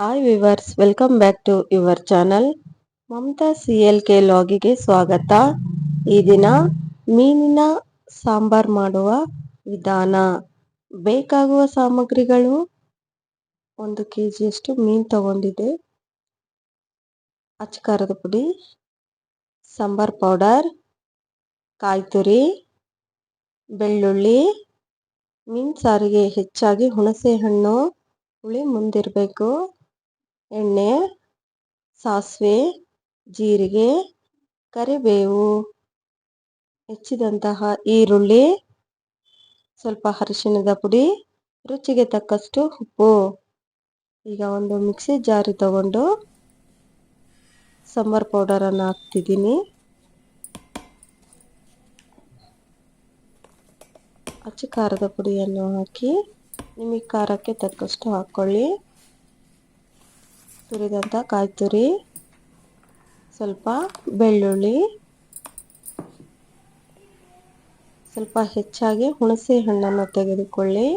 Hi viewers welcome back to your channel Mamata C L K ಲಾಗಿಗೆ ಸ್ವಾಗತ ಈ ದಿನ ಮೀನಿನ ಸಾಂಬಾರ್ ಮಾಡುವ ವಿಧಾನ. ಬೇಕಾಗುವ ಸಾಮಗ್ರಿಗಳು ಒಂದು ಕೆ ಜಿಯಷ್ಟು ಮೀನು ತಗೊಂಡಿದೆ ಅಚ್ಚಕಾರದ ಪುಡಿ, ಸಾಂಬಾರ್ ಪೌಡರ್ ಕಾಯಿ ತುರಿ ಬೆಳ್ಳುಳ್ಳಿ ಮೀನು ಸಾರಿಗೆ ಹೆಚ್ಚಾಗಿ ಹುಣಸೆ ಹಣ್ಣು ಹುಳಿ ಮುಂದಿರಬೇಕು. ಎಣ್ಣೆ, ಸಾಸಿವೆ, ಜೀರಿಗೆ, ಕರಿಬೇವು, ಹೆಚ್ಚಿದಂತಹ ಈರುಳ್ಳಿ, ಸ್ವಲ್ಪ ಅರಿಶಿಣದ ಪುಡಿ, ರುಚಿಗೆ ತಕ್ಕಷ್ಟು ಉಪ್ಪು. ಈಗ ಒಂದು ಮಿಕ್ಸಿ ಜಾರಿ ತಗೊಂಡು ಸಾಂಬಾರ್ ಪೌಡರನ್ನು ಹಾಕ್ತಿದ್ದೀನಿ. ಅಚ್ಚು ಖಾರದ ಪುಡಿಯನ್ನು ಹಾಕಿ, ನಿಮಗೆ ಖಾರಕ್ಕೆ ತಕ್ಕಷ್ಟು ಹಾಕ್ಕೊಳ್ಳಿ. ತುರಿದಂಥ ಕಾಯಿ ತುರಿ ಸ್ವಲ್ಪ ಬೆಳ್ಳುಳ್ಳಿ. ಸ್ವಲ್ಪ ಹೆಚ್ಚಾಗಿ ಹುಣಸೆ ಹಣ್ಣನ್ನು ತೆಗೆದುಕೊಳ್ಳಿ.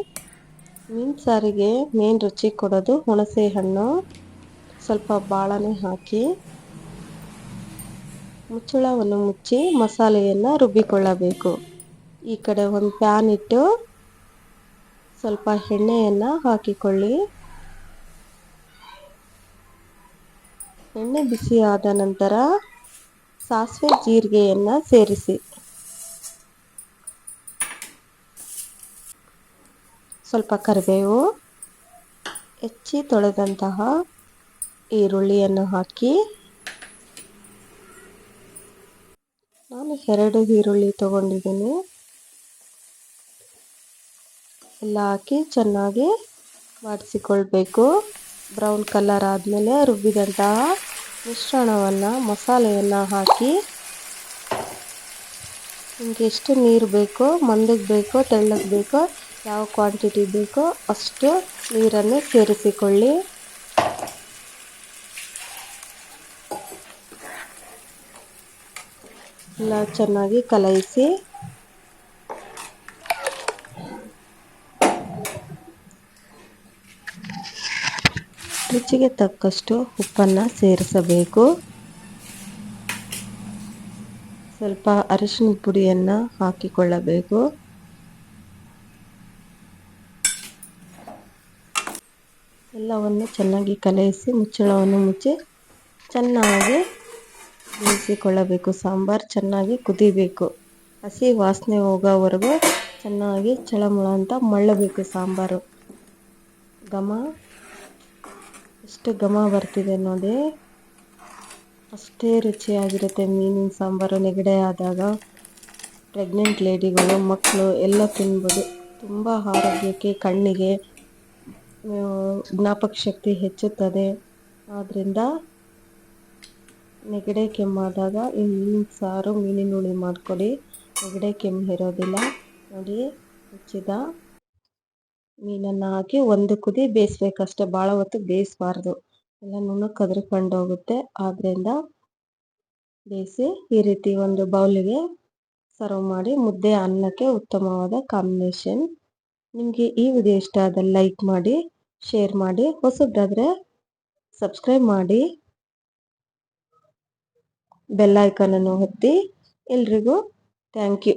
ಮೀನು ಸಾರಿಗೆ ಮೇನ್ ರುಚಿ ಕೊಡೋದು ಹುಣಸೆ ಹಣ್ಣು ಸ್ವಲ್ಪ ಬಾಳನೆ ಹಾಕಿ ಮುಚ್ಚಳವನ್ನು ಮುಚ್ಚಿ ಮಸಾಲೆಯನ್ನು ರುಬ್ಬಿಕೊಳ್ಳಬೇಕು. ಈ ಕಡೆ ಒಂದು ಪ್ಯಾನ್ ಇಟ್ಟು ಸ್ವಲ್ಪ ಎಣ್ಣೆಯನ್ನು ಹಾಕಿಕೊಳ್ಳಿ. ಎಣ್ಣೆ ಬಿಸಿ ಆದ ನಂತರ ಸಾಸಿವೆ ಜೀರಿಗೆಯನ್ನು ಸೇರಿಸಿ. ಸ್ವಲ್ಪ ಕರಿಬೇವು, ಹೆಚ್ಚಿ ತೊಳೆದಂತಹ ಈರುಳ್ಳಿಯನ್ನು ಹಾಕಿ. ನಾನು ಎರಡು ಈರುಳ್ಳಿ ತಗೊಂಡಿದ್ದೀನಿ. ಎಲ್ಲ ಹಾಕಿ ಚೆನ್ನಾಗಿ ಬಾಡಿಸಿಕೊಳ್ಬೇಕು ಬ್ರೌನ್ ಕಲರ್ ಆದಮೇಲೆ ರುಬ್ಬಿದಂತಹ ಮಿಶ್ರಣವನ್ನು, ಮಸಾಲೆಯನ್ನು ಹಾಕಿ, ನಿಮಗೆ ಎಷ್ಟು ನೀರು ಬೇಕೋ ಮಂದಕ್ಕೆ ಬೇಕೋ, ತೆಳ್ಳಗೆ ಬೇಕೋ, ಯಾವ ಕ್ವಾಂಟಿಟಿ ಬೇಕೋ ಅಷ್ಟು ನೀರನ್ನು ಸೇರಿಸಿಕೊಳ್ಳಿ. ಎಲ್ಲ ಚೆನ್ನಾಗಿ ಕಲಯಿಸಿ ರುಚಿಗೆ ತಕ್ಕಷ್ಟು ಉಪ್ಪನ್ನು ಸೇರಿಸಬೇಕು. ಸ್ವಲ್ಪ ಅರಿಶಿನ ಪುಡಿಯನ್ನು ಹಾಕಿಕೊಳ್ಳಬೇಕು. ಎಲ್ಲವನ್ನು ಚೆನ್ನಾಗಿ ಕಲಯಿಸಿ ಮುಚ್ಚಳವನ್ನು ಮುಚ್ಚಿ ಚೆನ್ನಾಗಿ ಬೇಯಿಸಿಕೊಳ್ಳಬೇಕು. ಸಾಂಬಾರು ಚೆನ್ನಾಗಿ ಕುದಿಬೇಕು. ಹಸಿ ವಾಸನೆ ಹೋಗೋವರೆಗೂ ಚೆನ್ನಾಗಿ ಚಳಮಳ ಅಂತ ಮಳ್ಳಬೇಕು ಸಾಂಬಾರು. ಘಮ ಎಷ್ಟು ಘಮ ಬರ್ತಿದೆ ನೋಡಿ. ಅಷ್ಟೇ ರುಚಿಯಾಗಿರುತ್ತೆ ಮೀನಿನ ಸಾಂಬಾರು. ನೆಗಡೆ ಆದಾಗ ಪ್ರೆಗ್ನೆಂಟ್ ಲೇಡಿಗಳು ಮಕ್ಕಳು ಎಲ್ಲ ತಿನ್ಬೋದು. ತುಂಬ ಆರೋಗ್ಯಕ್ಕೆ, ಕಣ್ಣಿಗೆ ಜ್ಞಾಪಕ ಶಕ್ತಿ ಹೆಚ್ಚುತ್ತದೆ. ಆದ್ದರಿಂದ ನೆಗಡೆ ಕೆಮ್ಮಾದಾಗ ಈ ಮೀನಿನ ಸಾರು ಮೀನಿನ ಹುಳಿ ಮಾಡಿಕೊಡಿ. ನೆಗಡೆ ಕೆಮ್ಮು ಇರೋದಿಲ್ಲ. ನೋಡಿ ಹೆಚ್ಚಿದ ಮೀನನ್ನು ಹಾಕಿ ಒಂದು ಕುದಿ ಬೇಯಿಸ್ಬೇಕಷ್ಟೆ. ಭಾಳ ಹೊತ್ತು ಬೇಯಿಸಬಾರ್ದು. ಎಲ್ಲ ನುಣು ಕದ್ರಿಕೊಂಡು ಹೋಗುತ್ತೆ. ಆದ್ದರಿಂದ ಬೇಯಿಸಿ ಈ ರೀತಿ ಒಂದು ಬೌಲಿಗೆ ಸರ್ವ್ ಮಾಡಿ ಮುದ್ದೆ ಅನ್ನಕ್ಕೆ ಉತ್ತಮವಾದ ಕಾಂಬಿನೇಷನ್ ನಿಮಗೆ ಈ ವಿಡಿಯೋ ಇಷ್ಟ ಆದ ಲೈಕ್ ಮಾಡಿ, ಶೇರ್ ಮಾಡಿ, ಹೊಸದಾದರೆ ಸಬ್ಸ್ಕ್ರೈಬ್ ಮಾಡಿ ಬೆಲ್ಲೈಕನನ್ನು ಒತ್ತಿ ಎಲ್ರಿಗೂ ಥ್ಯಾಂಕ್ ಯು